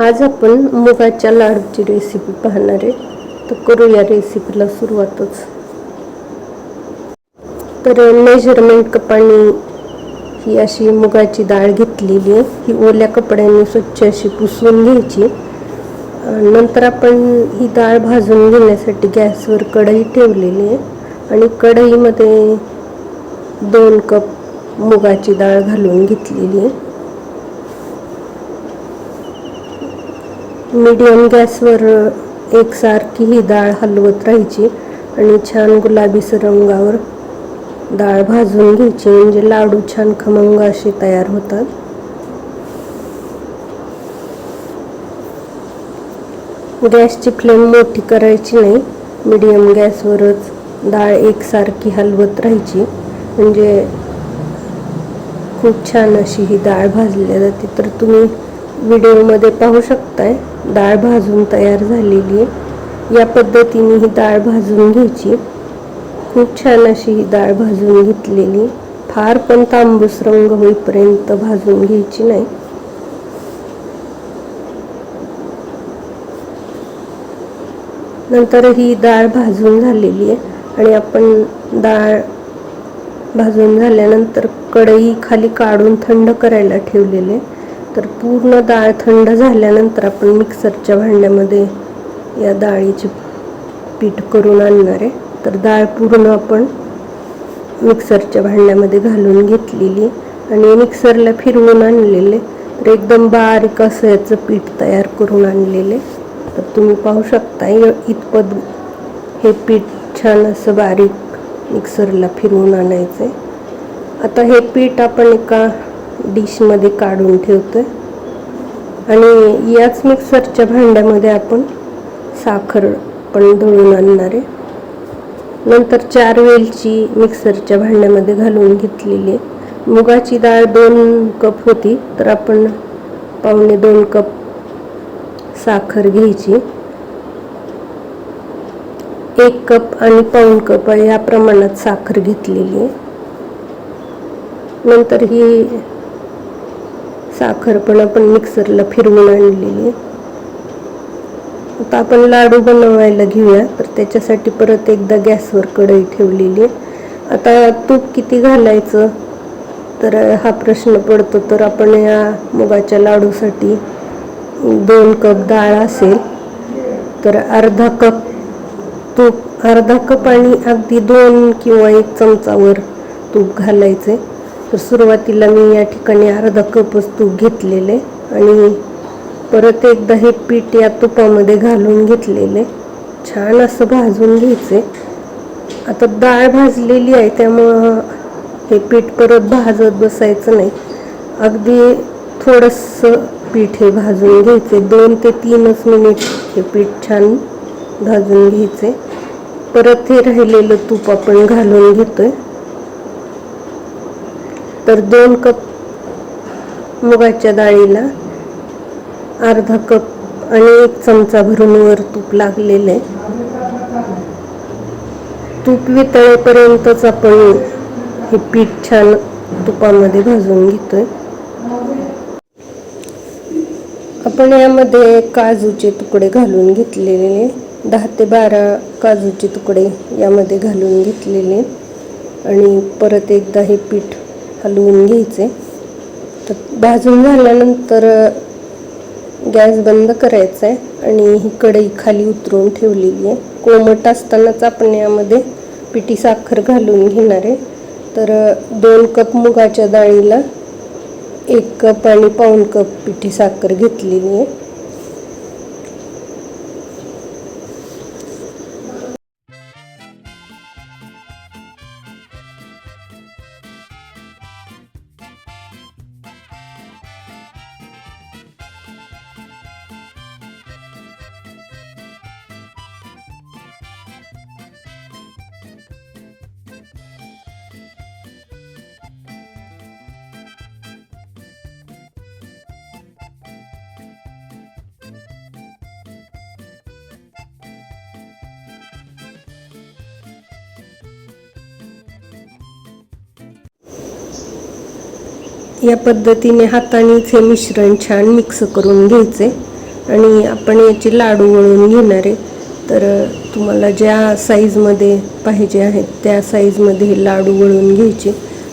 आज आपण मुगाच्या लाडूची रेसिपी पाहणार आहे. तर करूया रेसिपीला सुरुवातच. तर मेजरमेंट कपाने ही अशी मुगाची डाळ घेतलेली आहे. ही ओल्या कपड्यांनी स्वच्छ अशी पुसून घ्यायची. नंतर आपण ही डाळ भाजून घेण्यासाठी गॅसवर कढई ठेवलेली आहे. आणि कढईमध्ये दोन कप मुगाची डाळ घालून घेतलेली आहे. मीडियम गॅसवर एकसारखी ही डाळ हलवत राहायची आणि छान गुलाबीस रंगावर डाळ भाजून घ्यायची. म्हणजे लाडू छान खमंग असे तयार होतात. गॅसची फ्लेम मोठी करायची नाही. मीडियम गॅसवरच डाळ एकसारखी हलवत राहायची. म्हणजे खूप छान अशी ही डाळ भाजली जाते. तर तुम्ही व्हिडिओमध्ये पाहू शकताय डाळ भाजून तयार झालेली आहे. या पद्धतीने ही डाळ भाजून घ्यायची. खूप छान अशी ही डाळ भाजून घेतलेली. फार पण तांबूस रंग होईपर्यंत भाजून घ्यायची नाही. नंतर ही डाळ भाजून झालेली आहे आणि आपण डाळ भाजून झाल्यानंतर कढई खाली काढून थंड करायला ठेवलेले आहे. तर पूर्ण डाळ थंड झाल्यानंतर आपण मिक्सरच्या भांड्यामध्ये या डाळीची पीठ करून आणणार आहे. तर डाळ पूर्ण आपण मिक्सरच्या भांड्यामध्ये घालून घेतलेली आणि मिक्सरला फिरवून आणलेले तर एकदम बारीक असं याचं पीठ तयार करून आणलेले तर तुम्ही पाहू शकता य- इतपत हे पीठ छान असं बारीक मिक्सरला फिरवून आणायचं आहे. आता हे पीठ आपण एका डिशमध्ये काढून ठेवतोय. आणि याच मिक्सरच्या भांड्यामध्ये आपण साखर पण दळून आणणार आहे. नंतर चार वेलची मिक्सरच्या भांड्यामध्ये घालून घेतलेली आहे. मुगाची डाळ दोन कप होती तर आपण पावणे दोन कप साखर घ्यायची. एक कप आणि पाऊण कप या प्रमाणात साखर घेतलेली आहे. नंतर ही साखर पण आपण मिक्सरला फिरवून आणलेली आहे. आता आपण लाडू बनवायला घेऊया. तर त्याच्यासाठी परत एकदा गॅसवर कढई ठेवलेली आहे. आता तूप किती घालायचं? तर हा प्रश्न पडतो. तर आपण या मुगाच्या लाडूसाठी दोन कप डाळ असेल तर अर्धा कप तूप अर्धा कप आणि अगदी दोन किंवा एक चमचावर तूप घालायचे तर सुरुवातीला मी या ठिकाणी अर्धा कपच तूप घेतलेले आणि परत एकदा हे पीठ या तुपामध्ये घालून घेतलेले. छान असं भाजून घ्यायचे. आता डाळ भाजलेली आहे त्यामुळं हे पीठ परत भाजत बसायचं नाही. अगदी थोडंसं पीठ हे भाजून घ्यायचे. दोन ते तीनच मिनिट हे पीठ छान भाजून घ्यायचे. परत हे राहिलेलं तूप आपण घालून घेतोय. तर दोन कप मुगाच्या डाळीला अर्धा कप आणि एक चमचा भरून वर तूप लागलेलं आहे. तूप वितळेपर्यंतच आपण हे पीठ छान तुपामध्ये भाजून घेतोय. आपण यामध्ये काजूचे तुकडे घालून घेतलेले दहा ते बारा काजूचे तुकडे यामध्ये घालून घेतलेले आणि परत एकदा हे पीठ हलवून घ्यायचे. तर भाजून झाल्यानंतर गॅस बंद करायचा आहे आणि ही कढई खाली उतरवून ठेवलेली आहे. कोमट असतानाच आपण यामध्ये पिठी साखर घालून घेणार आहे. तर दोन कप मुगाच्या डाळीला एक कप आणि पाऊण कप पिठी साखर घेतलेली आहे. या पद्धतीने हातानेच हे मिश्रण छान मिक्स करून घ्यायचे. आणि आपण याचे लाडू वळून घेणार आहे. तर तुम्हाला ज्या साईजमध्ये पाहिजे आहेत त्या साईजमध्ये हे लाडू वळून घ्यायचे.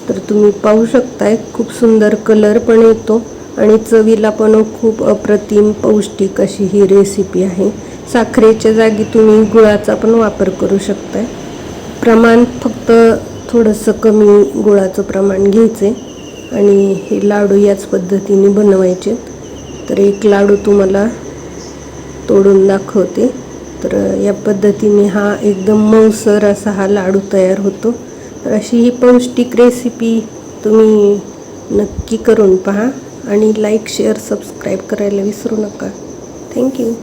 तर तुम्ही पाहू शकताय खूप सुंदर कलर पण येतो. आणि चवीला पण खूप अप्रतिम पौष्टिक अशी ही रेसिपी आहे. साखरेच्या जागी तुम्ही गुळाचा पण वापर करू शकताय. प्रमाण फक्त थोडंसं कमी गुळाचं प्रमाण घ्यायचे आणि हे लाडू याच पद्धतीने बनवायचे. तर एक लाडू तुम्हाला तोडून दाखवते. तर या पद्धतीने हा एकदम मऊसर असा हा लाडू तयार होतो. तर अशी ही पौष्टिक रेसिपी तुम्ही नक्की करून पहा आणि लाईक शेअर सबस्क्राईब करायला विसरू नका. थँक्यू